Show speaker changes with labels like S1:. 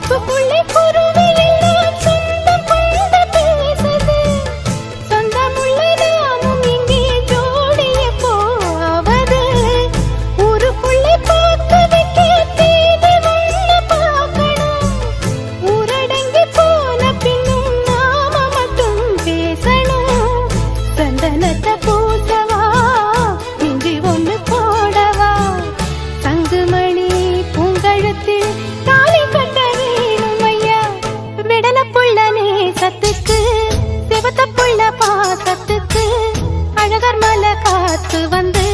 S1: লক্ষ্য করলে பார்த்து வந்து